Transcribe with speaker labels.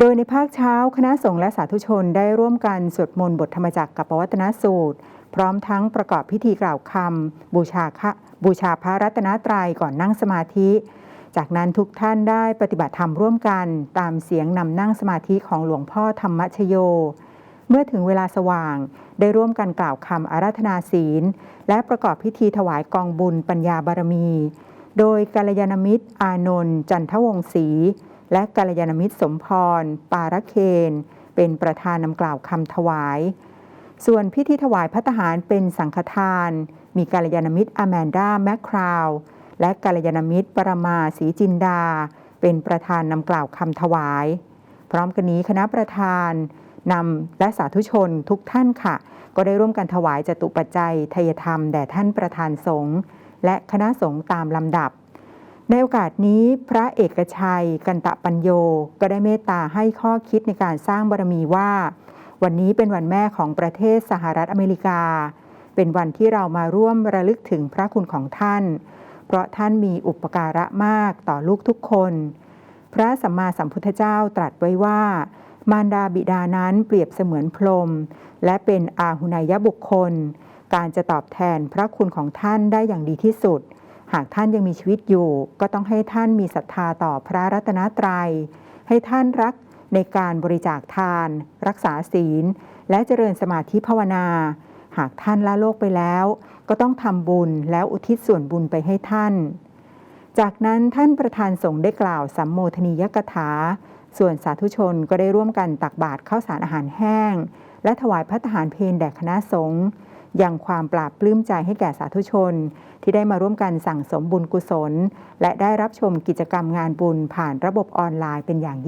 Speaker 1: โดยในภาคเช้าคณะสงฆ์และสาธุชนได้ร่วมกันสวดมนต์บทธรรมจักรกับปวัตนสูตร พร้อมทั้งประกอบพิธีกล่าวคำบูชาคะบูชาพระรัตนตรัยก่อนนั่งสมาธิ จากนั้นทุกท่านได้ปฏิบัติธรรมร่วมกัน ตามเสียงนำนั่งสมาธิของหลวงพ่อธรรมชโย เมื่อถึงเวลาสว่าง ได้ร่วมกันกล่าวคำอาราธนาศีล และประกอบพิธีถวายกองบุญปัญญาบารมี โดยกัลยาณมิตร อานนท์จันทวงศรี และกัลยาณมิตรสมพร ปาระเคน เป็นประธานนำกล่าวคำถวาย ส่วนพิธีถวายพัตหารเป็นสังฆทาน มีกัลยาณมิตรอแมนดาแมคคราว และกัลยาณมิตรปรมาศรีจินดา เป็นประธานนำกล่าวคำถวาย พร้อมกันนี้คณะประธานนำและสาธุชนทุกท่านค่ะ ก็ได้ร่วมกันถวายจตุปัจจัยทยธรรมแด่ท่านประธานสงฆ์และคณะสงฆ์ตามลำดับ ในโอกาสนี้พระเอกชัย กันตะปัญโยก็ได้เมตตาให้ข้อคิดในการสร้างบารมีว่า วันนี้เป็นวันแม่ของประเทศสหรัฐอเมริกา เป็นวันที่เรามาร่วมระลึกถึงพระคุณของท่าน เพราะท่านมีอุปการะมากต่อลูกทุกคน พระสัมมาสัมพุทธเจ้าตรัสไว้ว่า มารดาบิดานั้นเปรียบเสมือนพรมและเป็นอาหุนายบุคคล การจะตอบแทนพระคุณของท่านได้อย่างดีที่สุด หากท่านยังมีชีวิตอยู่ ก็ต้องให้ท่านมีศรัทธาต่อพระรัตนตรยัย ให้ท่านรักในการบริจาคทาน รักษาศีล และเจริญสมาธิภาวนา หากท่านละโลกไปแล้ว ก็ต้องทำบุญแล้วอุทิศส่วนบุญไปให้ท่าน จากนั้นท่านประธานสงฆ์ได้กล่าวสัมโมทนียกถา ส่วนสาธุชนก็ได้ร่วมกันตักบาตรข้าวสารอาหารแห้ง และถวายพัฒหารเพลแด่คณะสงฆ์ ยังความปราบปลื้มใจให้แก่สาธุชน ที่ได้มาร่วมกันสั่งสมบุญกุศล และได้รับชมกิจกรรมงานบุญผ่านระบบออนไลน์เป็นอย่างยิ่ง